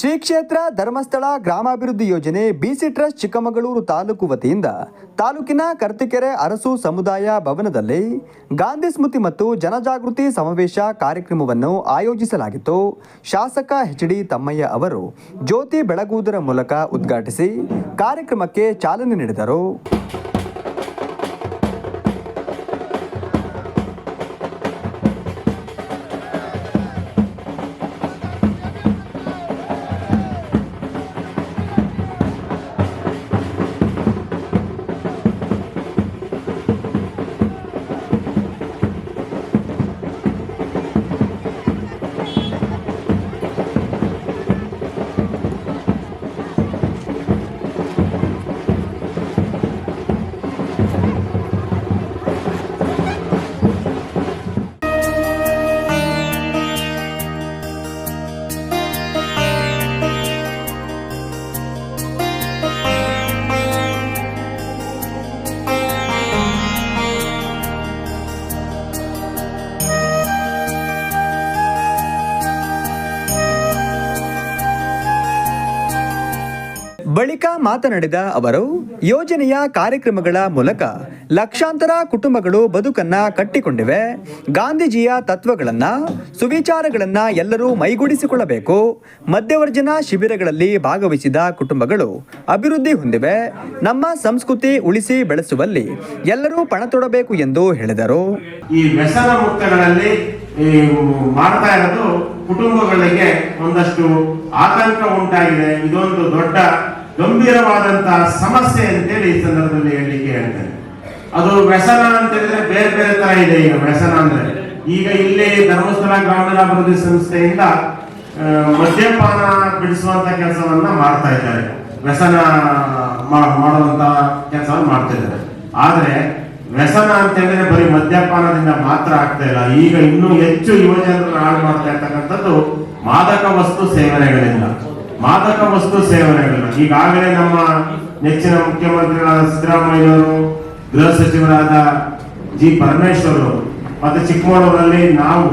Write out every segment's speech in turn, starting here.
ಶ್ರೀ ಕ್ಷೇತ್ರ ಧರ್ಮಸ್ಥಳ ಗ್ರಾಮಾಭಿವೃದ್ಧಿ ಯೋಜನೆ ಬಿಸಿ ಟ್ರಸ್ಟ್ ಚಿಕ್ಕಮಗಳೂರು ತಾಲೂಕು ವತಿಯಿಂದ ತಾಲೂಕಿನ ಕರ್ತಿಕೆರೆ ಅರಸು ಸಮುದಾಯ ಭವನದಲ್ಲಿ ಗಾಂಧಿ ಸ್ಮೃತಿ ಮತ್ತು ಜನಜಾಗೃತಿ ಸಮಾವೇಶ ಕಾರ್ಯಕ್ರಮವನ್ನು ಆಯೋಜಿಸಲಾಗಿತ್ತು. ಶಾಸಕ ಎಚ್ ಡಿ ತಮ್ಮಯ್ಯ ಅವರು ಜ್ಯೋತಿ ಬೆಳಗುವುದರ ಮೂಲಕ ಉದ್ಘಾಟಿಸಿ ಕಾರ್ಯಕ್ರಮಕ್ಕೆ ಚಾಲನೆ ನೀಡಿದರು. ಬಳಿಕ ಮಾತನಾಡಿದ ಅವರು, ಯೋಜನೆಯ ಕಾರ್ಯಕ್ರಮಗಳ ಮೂಲಕ ಲಕ್ಷಾಂತರ ಕುಟುಂಬಗಳು ಬದುಕನ್ನ ಕಟ್ಟಿಕೊಂಡಿವೆ. ಗಾಂಧೀಜಿಯ ತತ್ವಗಳನ್ನ, ಸುವಿಚಾರಗಳನ್ನ ಎಲ್ಲರೂ ಮೈಗೂಡಿಸಿಕೊಳ್ಳಬೇಕು. ಮಧ್ಯವರ್ಜನ ಶಿಬಿರಗಳಲ್ಲಿ ಭಾಗವಹಿಸಿದ ಕುಟುಂಬಗಳು ಅಭಿವೃದ್ಧಿ ಹೊಂದಿವೆ. ನಮ್ಮ ಸಂಸ್ಕೃತಿ ಉಳಿಸಿ ಬೆಳೆಸುವಲ್ಲಿ ಎಲ್ಲರೂ ಪಣ ತೊಡಬೇಕು ಎಂದು ಹೇಳಿದರು. ಈ ಮಾಡ್ತಾ ಇರೋದು ಕುಟುಂಬಗಳಿಗೆ ಒಂದಷ್ಟು ಆತಂಕ ಉಂಟಾಗಿದೆ. ಇದೊಂದು ದೊಡ್ಡ ಗಂಭೀರವಾದಂತಹ ಸಮಸ್ಯೆ ಅಂತೇಳಿ ಈ ಸಂದರ್ಭದಲ್ಲಿ ಹೇಳಲಿಕ್ಕೆ ಹೇಳ್ತಾರೆ ಅದು ವ್ಯಸನ ಅಂತ ಹೇಳಿದ್ರೆ ಬೇರೆ ಬೇರೆ ತರ ಇದೆ ಈಗ ವ್ಯಸನ ಅಂದ್ರೆ. ಈಗ ಇಲ್ಲಿ ಧರ್ಮಸ್ಥಳ ಗ್ರಾಮೀಣಾಭಿವೃದ್ಧಿ ಸಂಸ್ಥೆಯಿಂದ ಮದ್ಯಪಾನ ಬಿಡಿಸುವಂತ ಕೆಲಸವನ್ನ ಮಾಡ್ತಾ ಇದ್ದಾರೆ. ವ್ಯಸನ ಮಾಡುವಂತ ಕೆಲಸವನ್ನು ಮಾಡ್ತಾ ಇದ್ದಾರೆ. ಆದ್ರೆ ವ್ಯಸನ ಅಂತ ಹೇಳಿದ್ರೆ ಬರೀ ಮದ್ಯಪಾನದಿಂದ ಮಾತ್ರ ಆಗ್ತಾ ಇಲ್ಲ. ಈಗ ಇನ್ನೂ ಹೆಚ್ಚು ಯುವಜನರನ್ನು ಹಾಳು ಮಾಡ್ತಾ ಇರ್ತಕ್ಕಂಥದ್ದು ಮಾದಕ ವಸ್ತು ಸೇವನೆಗಳಿಂದ. ಮಾದಕ ವಸ್ತು ಸೇವನೆಗಳು ಈಗಾಗಲೇ ನಮ್ಮ ನೆಚ್ಚಿನ ಮುಖ್ಯಮಂತ್ರಿಗಳಾದ ಸಿದ್ದರಾಮಯ್ಯವರು ಗೃಹ ಸಚಿವರಾದ ಜಿ ಪರಮೇಶ್ವರ್ ಅವರು ಮತ್ತೆ ಚಿಕ್ಕಮಗಳೂರಲ್ಲಿ ನಾವು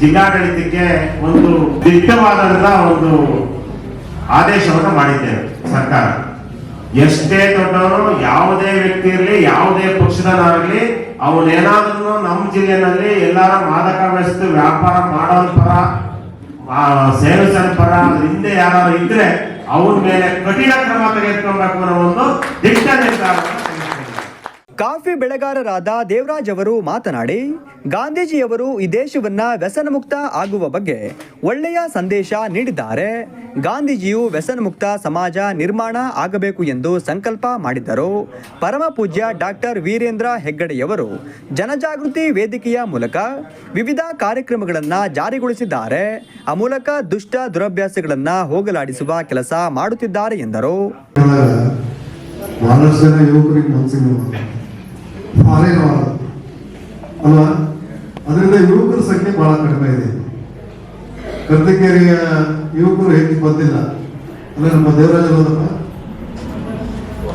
ಜಿಲ್ಲಾಡಳಿತಕ್ಕೆ ಒಂದು ದಿಟ್ಟವಾದಂತಹ ಒಂದು ಆದೇಶವನ್ನು ಮಾಡಿದ್ದೇವೆ ಸರ್ಕಾರ. ಎಷ್ಟೇ ದೊಡ್ಡವರು ಯಾವುದೇ ವ್ಯಕ್ತಿ ಇರಲಿ, ಯಾವುದೇ ಪಕ್ಷದನಾಗಲಿ ಅವನೇನಾದ್ರೂ ನಮ್ಮ ಜಿಲ್ಲೆನಲ್ಲಿ ಎಲ್ಲಾರ ಮಾದಕ ವಸ್ತು ವ್ಯಾಪಾರ ಮಾಡೋದ್ರ ಪರ ಆ, ಸೇವಿಸೋನ್ ಪರ ಹಿಂದೆ ಯಾರಾದ್ರು ಇದ್ರೆ ಅವ್ರ ಮೇಲೆ ಕಠಿಣ ಕ್ರಮ ತೆಗೆದುಕೊಳ್ಬೇಕು ಅನ್ನೋ ಒಂದು ದಿಟ್ಟ ನಿರ್ಧಾರ. ಕಾಫಿ ಬೆಳೆಗಾರರಾದ ದೇವರಾಜ್ ಅವರು ಮಾತನಾಡಿ, ಗಾಂಧೀಜಿಯವರು ಈ ದೇಶವನ್ನ ವ್ಯಸನಮುಕ್ತ ಆಗುವ ಬಗ್ಗೆ ಒಳ್ಳೆಯ ಸಂದೇಶ ನೀಡಿದ್ದಾರೆ. ಗಾಂಧೀಜಿಯು ವ್ಯಸನಮುಕ್ತ ಸಮಾಜ ನಿರ್ಮಾಣ ಆಗಬೇಕು ಎಂದು ಸಂಕಲ್ಪ ಮಾಡಿದ್ದರು. ಪರಮ ಪೂಜ್ಯ ಡಾಕ್ಟರ್ ವೀರೇಂದ್ರ ಹೆಗ್ಗಡೆಯವರು ಜನಜಾಗೃತಿ ವೇದಿಕೆಯ ಮೂಲಕ ವಿವಿಧ ಕಾರ್ಯಕ್ರಮಗಳನ್ನು ಜಾರಿಗೊಳಿಸಿದ್ದಾರೆ. ಆ ಮೂಲಕ ದುಷ್ಟ ದುರಭ್ಯಾಸಗಳನ್ನು ಹೋಗಲಾಡಿಸುವ ಕೆಲಸ ಮಾಡುತ್ತಿದ್ದಾರೆ ಎಂದರು. ಜನ ಯುವಕರಿಗೆ ಮನಸ್ಸಿಗೆ ಫಾರಿನ್ ಅಲ್ವಾ? ಅದರಿಂದ ಯುವಕರ ಸಂಖ್ಯೆ ಬಹಳ ಕಡಿಮೆ ಇದೆ. ಕರ್ತಿಕೇರಿಯ ಯುವಕರು ಹೆಚ್ಚು ಬಂದಿಲ್ಲ. ಅಂದ್ರೆ ನಮ್ಮ ದೇವರಾಜ ಹೋದಪ್ಪ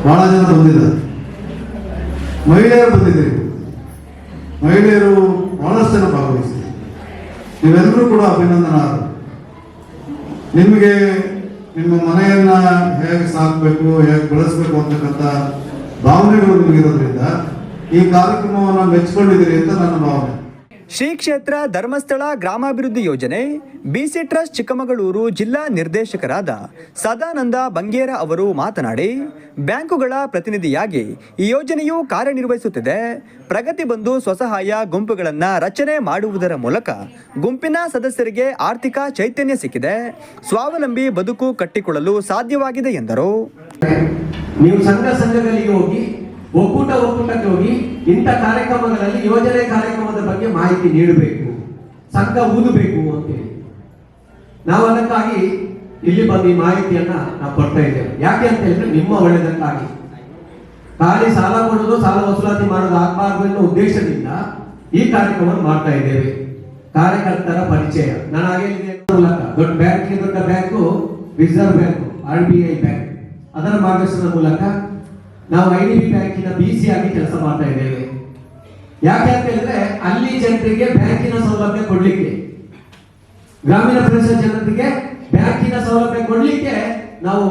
ಬಹಳ ಜನ ಬಂದಿಲ್ಲ ಮಹಿಳೆಯರು ಬಂದಿದ್ದೀರಿ. ಮಹಿಳೆಯರು ಬಹಳಷ್ಟು ಜನ ಭಾಗವಹಿಸಿದೆ ನೀವೆಲ್ಲರೂ ಕೂಡ ಅಭಿನಂದನಾರ್ಹರು. ನಿಮಗೆ ನಿಮ್ಮ ಮನೆಯನ್ನ ಹೇಗೆ ಸಾಕಬೇಕು, ಹೇಗೆ ಬೆಳೆಸ್ಬೇಕು ಅಂತಕ್ಕಂಥ ಭಾವನೆಗಳು ನಿಮಗಿರೋದ್ರಿಂದ ಈ ಕಾರ್ಯಕ್ರಮವನ್ನು ಮೆಚ್ಚಿಕೊಂಡಿದ್ದೀರಿ ಅಂತ ನನ್ನ ಭಾವನೆ. ಶ್ರೀ ಕ್ಷೇತ್ರ ಧರ್ಮಸ್ಥಳ ಗ್ರಾಮಾಭಿವೃದ್ಧಿ ಯೋಜನೆ ಬಿಸಿ ಟ್ರಸ್ಟ್ ಚಿಕ್ಕಮಗಳೂರು ಜಿಲ್ಲಾ ನಿರ್ದೇಶಕರಾದ ಸದಾನಂದ ಬಂಗೇರ ಅವರು ಮಾತನಾಡಿ ಬ್ಯಾಂಕುಗಳ ಪ್ರತಿನಿಧಿಯಾಗಿ ಈ ಯೋಜನೆಯು ಕಾರ್ಯನಿರ್ವಹಿಸುತ್ತಿದೆ. ಪ್ರಗತಿ ಬಂಧು ಸ್ವಸಹಾಯ ಗುಂಪುಗಳನ್ನು ರಚನೆ ಮಾಡುವುದರ ಮೂಲಕ ಗುಂಪಿನ ಸದಸ್ಯರಿಗೆ ಆರ್ಥಿಕ ಚೈತನ್ಯ ಸಿಕ್ಕಿದೆ. ಸ್ವಾವಲಂಬಿ ಬದುಕು ಕಟ್ಟಿಕೊಳ್ಳಲು ಸಾಧ್ಯವಾಗಿದೆ ಎಂದರು. ನೀವು ಸಂಘ ಸಂಘಗಳಿಗೆ ಹೋಗಿ ಒಕ್ಕೂಟ ಒಕ್ಕೂಟಕ್ಕೆ ಹೋಗಿ ಇಂಥ ಕಾರ್ಯಕ್ರಮಗಳಲ್ಲಿ ಯೋಜನೆ ಕಾರ್ಯಕ್ರಮದ ಬಗ್ಗೆ ಮಾಹಿತಿ ನೀಡಬೇಕು, ಸಂಘ ಊದಬೇಕು ಅಂತೇಳಿ ನಾವು ಅದಕ್ಕಾಗಿ ಇಲ್ಲಿ ಬಂದು ಈ ಮಾಹಿತಿಯನ್ನ ನಾವು ಕೊಡ್ತಾ ಇದ್ದೇವೆ. ಯಾಕೆ ಅಂತ ಹೇಳಿದ್ರೆ ನಿಮ್ಮ ಒಳ್ಳೆಯದಕ್ಕಾಗಿ ಖಾಲಿ ಸಾಲ ಕೊಡೋದು, ಸಾಲ ವಸೂಲಾತಿ ಮಾಡೋದು ಆಗಬಾರ್ದು ಎನ್ನುವ ಉದ್ದೇಶದಿಂದ ಈ ಕಾರ್ಯಕ್ರಮ ಮಾಡ್ತಾ ಇದ್ದೇವೆ. ಕಾರ್ಯಕರ್ತರ ಪರಿಚಯ. ನಾನು ಹಾಗೆ ಮೂಲಕ, ದೊಡ್ಡ ಬ್ಯಾಂಕ್ ದೊಡ್ಡ bank, reserve bank, R B I bank. ಅದರ ಮಾರ್ಗದರ್ಶನದ ಮೂಲಕ ನಾವು ಐ ಡಿ ಬಿ ಬ್ಯಾಂಕಿನ ಬಿ ಸಿ ಆಗಿ ಕೆಲಸ ಮಾಡ್ತಾ ಇದ್ದೇವೆ. ಯಾಕೆ ಅಂತ ಹೇಳಿದ್ರೆ ಅಲ್ಲಿ ಜನರಿಗೆ ಬ್ಯಾಂಕಿನ ಸೌಲಭ್ಯ ಕೊಡ್ಲಿಕ್ಕೆ. ಗ್ರಾಮೀಣ ಪ್ರದೇಶ ಜನರಿಗೆ ಬ್ಯಾಂಕಿನ ಸೌಲಭ್ಯ ಕೊಡ್ಲಿಕ್ಕೆ ನಾವು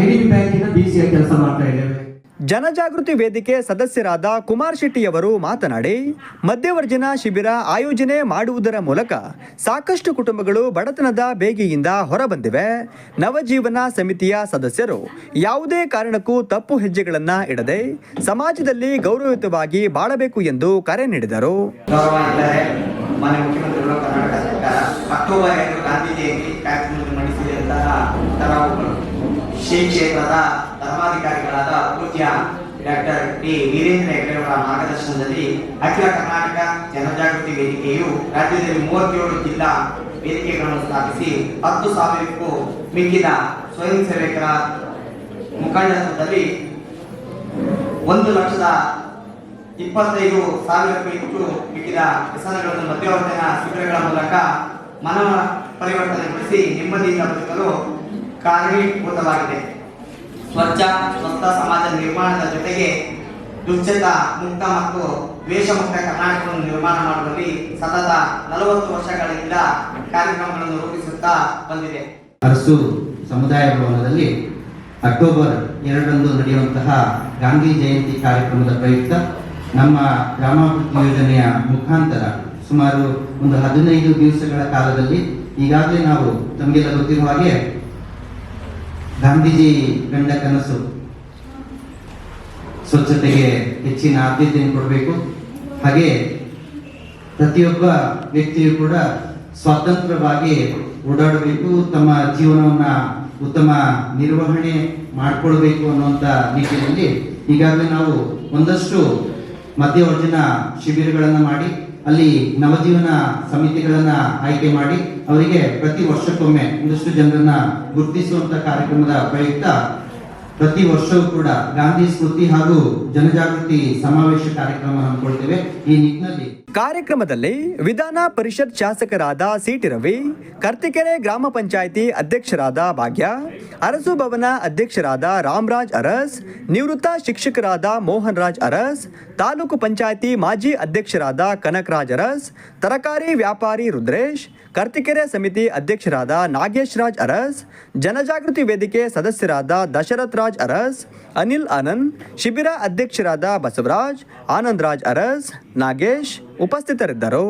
ಐ ಡಿ ಬಿ ಬ್ಯಾಂಕಿನ ಬಿ ಸಿ ಕೆಲಸ ಮಾಡ್ತಾ ಇದ್ದೇವೆ. ಜನಜಾಗೃತಿ ವೇದಿಕೆ ಸದಸ್ಯರಾದ ಕುಮಾರ್ ಶೆಟ್ಟಿಯವರು ಮಾತನಾಡಿ, ಮಧ್ಯವರ್ಜನ ಶಿಬಿರ ಆಯೋಜನೆ ಮಾಡುವುದರ ಮೂಲಕ ಸಾಕಷ್ಟು ಕುಟುಂಬಗಳು ಬಡತನದ ಬೇಗೆಯಿಂದ ಹೊರಬಂದಿವೆ. ನವಜೀವನ ಸಮಿತಿಯ ಸದಸ್ಯರು ಯಾವುದೇ ಕಾರಣಕ್ಕೂ ತಪ್ಪು ಹೆಜ್ಜೆಗಳನ್ನು ಇಡದೆ ಸಮಾಜದಲ್ಲಿ ಗೌರವಯುತವಾಗಿ ಬಾಳಬೇಕು ಎಂದು ಕರೆ ನೀಡಿದರು. ಶ್ರೀ ಕ್ಷೇತ್ರದ ಧರ್ಮಾಧಿಕಾರಿಗಳಾದ ಡಾಕ್ಟರ್ ಟಿ ವೀರೇಂದ್ರ ಹೆಗ್ಡೆಯವರ ಮಾರ್ಗದರ್ಶನದಲ್ಲಿ ಅಖಿಲ ಕರ್ನಾಟಕ ಜನಜಾಗೃತಿ ವೇದಿಕೆಯು ರಾಜ್ಯದಲ್ಲಿ ಮೂವತ್ತೇಳು ಜಿಲ್ಲಾ ವೇದಿಕೆಗಳನ್ನು ಸ್ಥಾಪಿಸಿ ಹತ್ತು ಸಾವಿರಕ್ಕೂ ಮಿಕ್ಕಿದ ಸ್ವಯಂ ಸೇವಕರ ಮುಖಂಡತ್ವದಲ್ಲಿ ಒಂದು ಲಕ್ಷದ ಇಪ್ಪತ್ತೈದು ಸಾವಿರಕ್ಕೂ ಹೆಚ್ಚು ಮಿಕ್ಕಿದ ವ್ಯಸನಗಳನ್ನು ಮಧ್ಯವರ್ತನ ಶಿಬಿರಗಳ ಮೂಲಕ ಮನವ ಪರಿವರ್ತನೆಗೊಳಿಸಿ ನೆಮ್ಮದಿಯಿಂದ ಬದುಕಲು ಕಾರಣೀಭೂತವಾಗಿದೆ ಸ್ವಚ್ಛ, ಸ್ವಸ್ಥ ಸಮಾಜ ನಿರ್ಮಾಣದ ಜೊತೆಗೆ ದುಶ್ಚಿತ, ಮುಕ್ತ ಮತ್ತು ದ್ವೇಷ ಮುಕ್ತ ಕರ್ನಾಟಕವನ್ನು ನಿರ್ಮಾಣ ಮಾಡುವಲ್ಲಿ ಸತತ ನಲವತ್ತು ವರ್ಷಗಳಿಂದ ಕಾರ್ಯಕ್ರಮಗಳನ್ನು ರೂಪಿಸುತ್ತಾ ಬಂದಿದೆ. ಅರಸು ಸಮುದಾಯ ಭವನದಲ್ಲಿ ಅಕ್ಟೋಬರ್ ಎರಡರಂದು ನಡೆಯುವಂತಹ ಗಾಂಧಿ ಜಯಂತಿ ಕಾರ್ಯಕ್ರಮದ ಪ್ರಯುಕ್ತ ನಮ್ಮ ಗ್ರಾಮಾಭಿವೃದ್ಧಿ ಯೋಜನೆಯ ಮುಖಾಂತರ ಸುಮಾರು ಒಂದು ಹದಿನೈದು ದಿವಸಗಳ ಕಾಲದಲ್ಲಿ ಈಗಾಗಲೇ ನಾವು ತಮಗೆಲ್ಲ ಗೊತ್ತಿರುವ ಹಾಗೆ ಗಾಂಧೀಜಿ ಗಂಡ ಕನಸು ಸ್ವಚ್ಛತೆಗೆ ಹೆಚ್ಚಿನ ಆದ್ಯತೆಯನ್ನು ಕೊಡಬೇಕು. ಹಾಗೆ ಪ್ರತಿಯೊಬ್ಬ ವ್ಯಕ್ತಿಯು ಕೂಡ ಸ್ವತಂತ್ರವಾಗಿ ಓಡಾಡಬೇಕು, ತಮ್ಮ ಜೀವನವನ್ನು ಉತ್ತಮ ನಿರ್ವಹಣೆ ಮಾಡಿಕೊಳ್ಬೇಕು ಅನ್ನುವಂಥ ನಿಟ್ಟಿನಲ್ಲಿ ಈಗಾಗಲೇ ನಾವು ಒಂದಷ್ಟು ಮಧ್ಯವರ್ಜನ ಶಿಬಿರಗಳನ್ನು ಮಾಡಿ ಅಲ್ಲಿ ನವಜೀವನ ಸಮಿತಿಗಳನ್ನ ಆಯ್ಕೆ ಮಾಡಿ ಅವರಿಗೆ ಪ್ರತಿ ವರ್ಷಕ್ಕೊಮ್ಮೆ ಒಂದಷ್ಟು ಜನರನ್ನ ಗುರುತಿಸುವಂತ ಕಾರ್ಯಕ್ರಮದ ಪ್ರಯುಕ್ತ ಪ್ರತಿ ವರ್ಷವೂ ಕೂಡ ಗಾಂಧಿ ಸ್ಮೃತಿ ಹಾಗೂ ಜನಜಾಗೃತಿ ಸಮಾವೇಶ ಕಾರ್ಯಕ್ರಮ ಹಮ್ಮಿಕೊಳ್ತೇವೆ. ಈ ನಿಟ್ಟಿನಲ್ಲಿ ಕಾರ್ಯಕ್ರಮದಲ್ಲಿ ವಿಧಾನ ಪರಿಷತ್ ಶಾಸಕರಾದ ಸಿಟಿ ರವಿ, ಕರ್ತಿಕೆರೆ ಗ್ರಾಮ ಪಂಚಾಯಿತಿ ಅಧ್ಯಕ್ಷರಾದ ಭಾಗ್ಯ, ಅರಸು ಭವನ ಅಧ್ಯಕ್ಷರಾದ ರಾಮರಾಜ್ ಅರಸ್, ನಿವೃತ್ತ ಶಿಕ್ಷಕರಾದ ಮೋಹನ್ ರಾಜ್ ಅರಸ್, ತಾಲೂಕು ಪಂಚಾಯಿತಿ ಮಾಜಿ ಅಧ್ಯಕ್ಷರಾದ ಕನಕರಾಜ್ ಅರಸ್, ತರಕಾರಿ ವ್ಯಾಪಾರಿ ರುದ್ರೇಶ್, ಕರ್ತಿಕೆರೆ ಸಮಿತಿ ಅಧ್ಯಕ್ಷರಾದ ನಾಗೇಶ್ ರಾಜ್ ಅರಸ್, ಜನಜಾಗೃತಿ ವೇದಿಕೆ ಸದಸ್ಯರಾದ ದಶರಥ್ ರಾಜ್ ಅರಸ್, ಅನಿಲ್ ಆನಂದ್, ಶಿಬಿರ ಅಧ್ಯಕ್ಷರಾದ ಬಸವರಾಜ್, ಆನಂದ್ ರಾಜ್ ಅರಸ್, ನಾಗೇಶ್ ಉಪಸ್ಥಿತರಿದ್ದರು